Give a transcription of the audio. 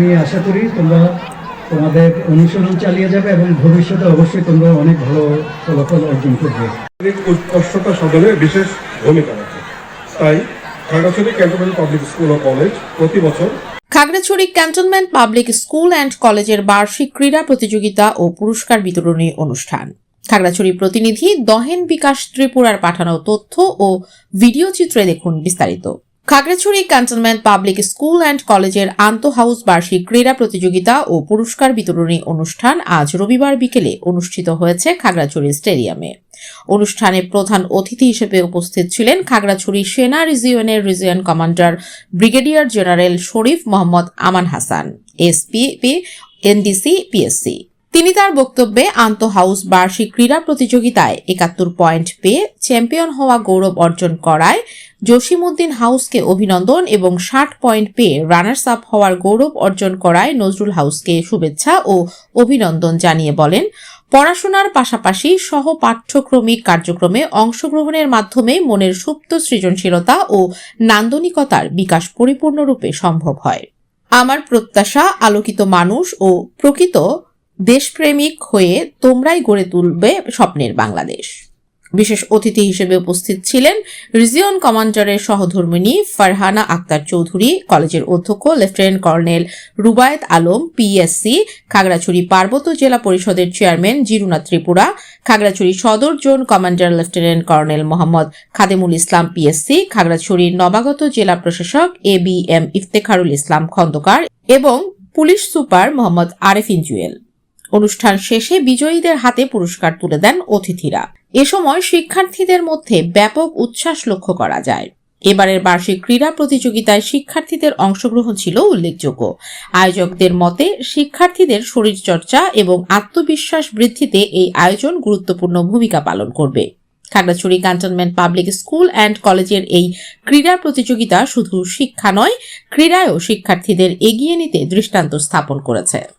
আমি আশা করি তোমরা তোমাদের অনুসরণ চালিয়ে যাবে এবং ভবিষ্যতে অবশ্যই তোমরা অনেক ভালো ফলাফল অর্জন করবে। উৎকর্ষতা সাধনে বিশেষ ভূমিকা রাখে। তাই খাগড়াছড়ি ক্যান্টনমেন্ট পাবলিক স্কুল ও কলেজ প্রতি বছর Khagrachhari cantonment public school and কলেজের বার্ষিক ক্রীড়া প্রতিযোগিতা ও পুরস্কার বিতরণী অনুষ্ঠান। খাগড়াছড়ি প্রতিনিধি দহেন বিকাশ ত্রিপুরার পাঠানো তথ্য ও ভিডিও চিত্রে দেখুন বিস্তারিত। Khagrachhari cantonment public school and কলেজের আন্ত হাউস বার্ষিক ক্রীড়া প্রতিযোগিতা ও পুরস্কার বিতরণী অনুষ্ঠান আজ রবিবার বিকেলে অনুষ্ঠিত হয়েছে খাগড়াছড়ি স্টেডিয়ামে। অনুষ্ঠানে প্রধান অতিথি হিসেবে উপস্থিত ছিলেন খাগড়াছড়ি সেনা রিজিয়নের region commander brigadier general Sharif Mohammad Aman Hasan, SP, NDC, PSC. তিনি তার বক্তব্যে আন্ত হাউস বার্ষিক ক্রীড়া প্রতিযোগিতায় একাত্তর পয়েন্ট পেয়ে চ্যাম্পিয়ন হওয়া গৌরব অর্জন করায় জসিমউদ্দিন হাউসকে অভিনন্দন এবং ষাট পয়েন্ট পেয়ে রানার্স আপ হওয়ার গৌরব অর্জন করায় নজরুল হাউসকে শুভেচ্ছা ও অভিনন্দন জানিয়ে বলেন, পড়াশোনার পাশাপাশি সহ পাঠ্যক্রমিক কার্যক্রমে অংশগ্রহণের মাধ্যমে মনের সুপ্ত সৃজনশীলতা ও নান্দনিকতার বিকাশ পরিপূর্ণরূপে সম্ভব হয়। আমার প্রত্যাশা, আলোকিত মানুষ ও প্রকৃত দেশপ্রেমিক হয়ে তোমরাই গড়ে তুলবে স্বপ্নের বাংলাদেশ। বিশেষ অতিথি হিসেবে উপস্থিত ছিলেন রিজিয়ন কমান্ডারের সহধর্মিনী ফারহানা আক্তার চৌধুরী, কলেজের অধ্যক্ষ lieutenant colonel Rubayet Alam PSC Khagrachhari পার্বত্য জেলা পরিষদের chairman Jiruna Tripura, Khagrachhari Sadar zone commander lieutenant colonel Mohammad Khademul Islam PSC খাগড়াছড়ির নবাগত জেলা প্রশাসক A B M Iftekharul Islam Khandaker এবং পুলিশ সুপার মোহাম্মদ আরেফিন জুয়েল। অনুষ্ঠান শেষে বিজয়ীদের হাতে পুরস্কার তুলে দেন অতিথিরা। এ সময় শিক্ষার্থীদের মধ্যে ব্যাপক উচ্ছ্বাস লক্ষ্য করা যায়। এবারের বার্ষিক ক্রীড়া প্রতিযোগিতায় শিক্ষার্থীদের অংশগ্রহণ ছিল উল্লেখযোগ্য। আয়োজকদের মতে, শিক্ষার্থীদের শরীরচর্চা এবং আত্মবিশ্বাস বৃদ্ধিতে এই আয়োজন গুরুত্বপূর্ণ ভূমিকা পালন করবে। Khagrachhari cantonment public school and কলেজের এই ক্রীড়া প্রতিযোগিতা শুধু শিক্ষা নয়, ক্রীড়ায়ও শিক্ষার্থীদের এগিয়ে নিতে দৃষ্টান্ত স্থাপন করেছে।